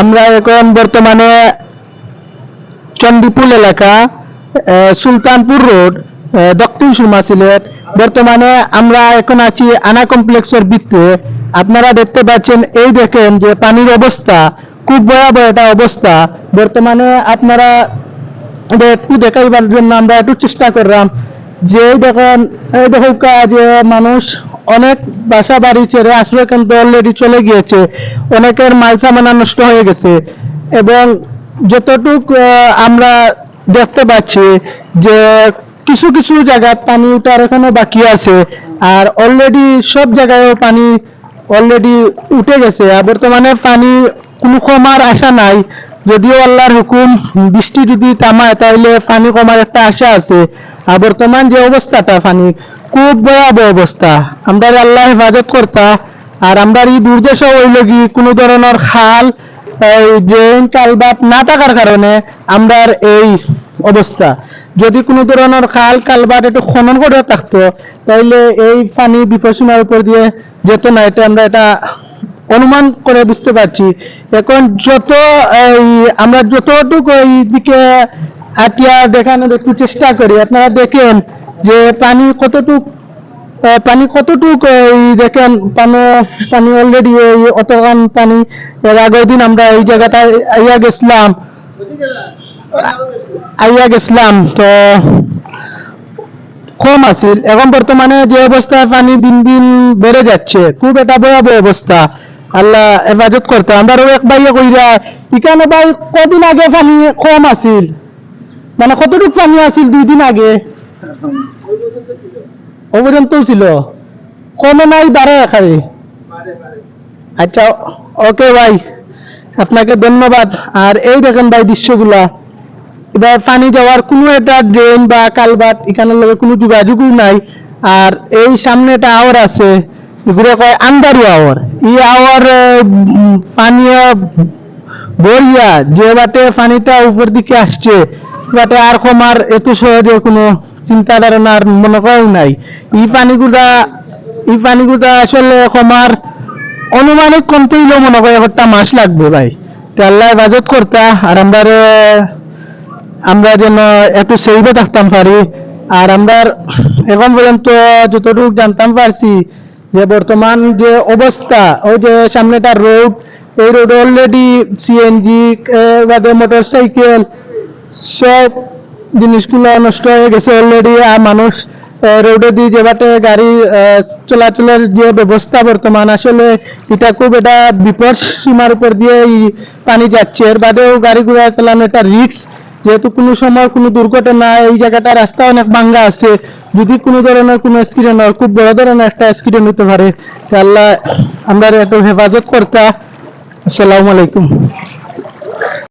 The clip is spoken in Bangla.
আমরা এখন বর্তমানে চন্ডিপুল এলাকা সুলতানপুর রোড দক্ষিণ সুরমা সিলেট। বর্তমানে আমরা এখন আছি আনা কমপ্লেক্সের ভিতরে আপনারা দেখতে পাচ্ছেন, এই দেখেন যে পানির অবস্থা, খুব ভয়াবহ একটা অবস্থা। বর্তমানে আপনারা একটু দেখাইবার জন্য আমরা একটু চেষ্টা করলাম। যে দেখেন, এই দেখো যে মানুষ অনেক বাসা বাড়ি ছেড়ে আশ্রয় কেন্দ্র অলরেডি চলে গিয়েছে। অনেকের মাল সামানা নষ্ট হয়ে গেছে। এবং যতটুক আমরা দেখতে পাচ্ছি যে কিছু কিছু জায়গায় পানি উঠার এখনও বাকি আছে। আর অলরেডি সব জায়গায় পানি অলরেডি উঠে গেছে। আর বর্তমানে পানি কোনো কমার আশা নাই। যদিও আল্লাহর হুকুম, বৃষ্টি যদি থামায় তাহলে পানি কমার একটা আশা আছে। আর বর্তমান যে অবস্থাটা পানি খুব ভয়াবহ অবস্থা। আমরা আল্লাহ হেফাজত করতা, আর আমরা এই দুর্দশা হইল কি, কোনো ধরনের খাল ড্রেন কালবাট না থাকার কারণে আমরা এই অবস্থা। যদি কোনো ধরনের খাল কালবাট একটু খনন করে থাকতো তাহলে এই পানি বিপসীমার উপর দিয়ে যেত না, এটা আমরা এটা অনুমান করে বুঝতে পারছি। এখন যত এই আমরা যতটুকু এই দিকে আটিয়া দেখানোর একটু চেষ্টা করি, আপনারা দেখেন যে পানি কতটুক পানি কতটুক এই দেখেন, পানি পানি অলরেডি এই অতগান পানি। এর আগের দিন আমরা এই জায়গাটা আইয়া গেছিলাম। আইয়া গেছিলাম, তো কম আছিল এখন বর্তমানে যে অবস্থায় পানি দিন দিন বেড়ে যাচ্ছে। খুব একটা ভয়াবহ অবস্থা। আল্লাহ হেফাজত করতে। আমরা এক ভাইয়া কইরা ইখানে ভাই, কদিন আগে পানি কম আছিল? মানে কতটুকু পানি আছিল দুই দিন আগে? ও পর্যন্ত ছিল। কমে নাই বাড়ে এখানে আচ্ছা ওকে ভাই আপনাকে ধন্যবাদ। আর এই দেখেন ভাই দৃশ্যগুলা। এবার পানি যাওয়ার কোনো একটা ড্রেন বা কালবাট এখানের লগে কোনো যোগাযোগই নাই। আর এই সামনে একটা আওয়ার আছে। এগুলো কয় আন্দারু আওয়ার এই আওয়ার উম, পানি বরিয়া যে বাটে পানিটা উপর দিকে আসছে বাটে আর কমার এত সহজে কোনো চিন্তা ধারণা আর মনে করাও নাই। এই পানিগুলা এই পানিগুলা আসলে কমার অনুমানিক কমতে হইলেও মনে করে একটা মাস লাগবে ভাই। তো আল্লাহ বাজত করতা, আর আমরা আমরা যেন একটু সেইভে থাকতাম পারি। আর আমরা এখন পর্যন্ত যতটুকু জানতাম পারছি, যে বর্তমান যে অবস্থা, ওই যে সামনেটা রোড, এই রোড অলরেডি সিএনজি বাদে মোটর সাইকেল সব জিনিসগুলো নষ্ট হয়ে গেছে অলরেডি আর মানুষ রোডে দিয়ে যে বাটে গাড়ি চলাচলের যে ব্যবস্থা বর্তমান, আসলে এটা খুব এটা বিপদ সীমার উপর দিয়ে পানি যাচ্ছে। এর বাদেও গাড়ি ঘোড়া চালানো এটা রিস্ক যেহেতু কোনো সময় কোনো দুর্ঘটনা, এই জায়গাটা রাস্তা অনেক ভাঙ্গা আছে। যদি কোনো ধরনের কোনো অ্যাক্সিডেন্ট হয়, খুব বড় ধরনের একটা অ্যাক্সিডেন্ট হতে পারে। তো আল্লাহ, আমরা একটু হেফাজত করতা। আসসালামু আলাইকুম।